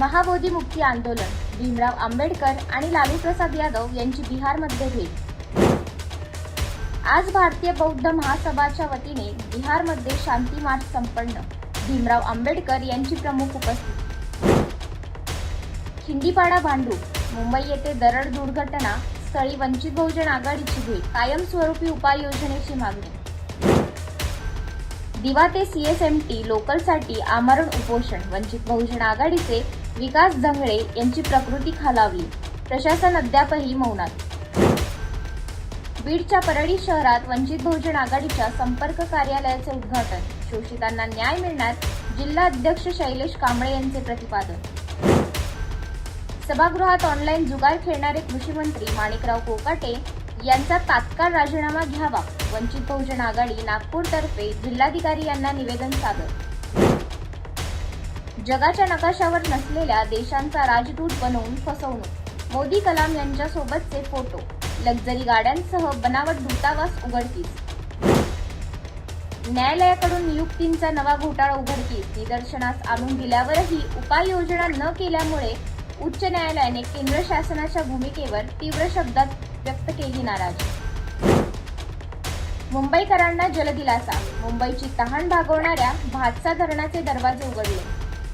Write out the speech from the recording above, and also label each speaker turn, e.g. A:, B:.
A: महाबोधी मुक्ती आंदोलन भीमराव आंबेडकर आणि लालू प्रसाद यादव यांची बिहारमध्ये भेट. आज भारतीय बौद्ध महासभाच्या वतीने बिहारमध्ये शांती मार्च संपन्न भीमराव आंबेडकर यांची प्रमुख उपस्थिती. खिंडीपाडा भांडू मुंबई येथे दरड दुर्घटना स्थळी वंचित बहुजन आघाडीची भेट कायमस्वरूपी उपाययोजनेची मागणी. दिवा ते सीएसएमटी लोकलसाठी आमरण उपोषण वंचित बहुजन आघाडीचे विकास जंगळे यांची प्रकृती खालावली. प्रशासन अद्यापही मौनात. बीडच्या परळी शहरात वंचित बहुजन आघाडीच्या संपर्क कार्यालयाचे उद्घाटन. शोषितांना न्याय मिळणार जिल्हा अध्यक्ष शैलेश कांबळे यांचे प्रतिपादन. सभागृहात ऑनलाईन जुगार खेळणारे कृषी मंत्री माणिकराव कोकाटे यांचा तात्काळ राजीनामा घ्यावा. वंचित बहुजन आघाडी नागपूरतर्फे जिल्हाधिकारी यांना निवेदन सादर. जगाच्या नकाशावर नसलेल्या देशांचा राजदूत बनवून फसवणूक. मोदी कलाम यांच्यासोबतचे फोटो. लक्झरी गाड्यांसह बनावट दूतावास उघडकीस. न्यायालयाकडून नियुक्तींचा नवा घोटाळा उघडकीस. निदर्शनास आणून दिल्यावरही उपाययोजना न केल्यामुळे उच्च न्यायालयाने केंद्र शासनाच्या भूमिकेवर तीव्र शब्दात व्यक्त केली नाराजी. मुंबईकरांना जलदिलासा. मुंबईची तहान भागवणाऱ्या भातसा धरणाचे दरवाजे उघडले.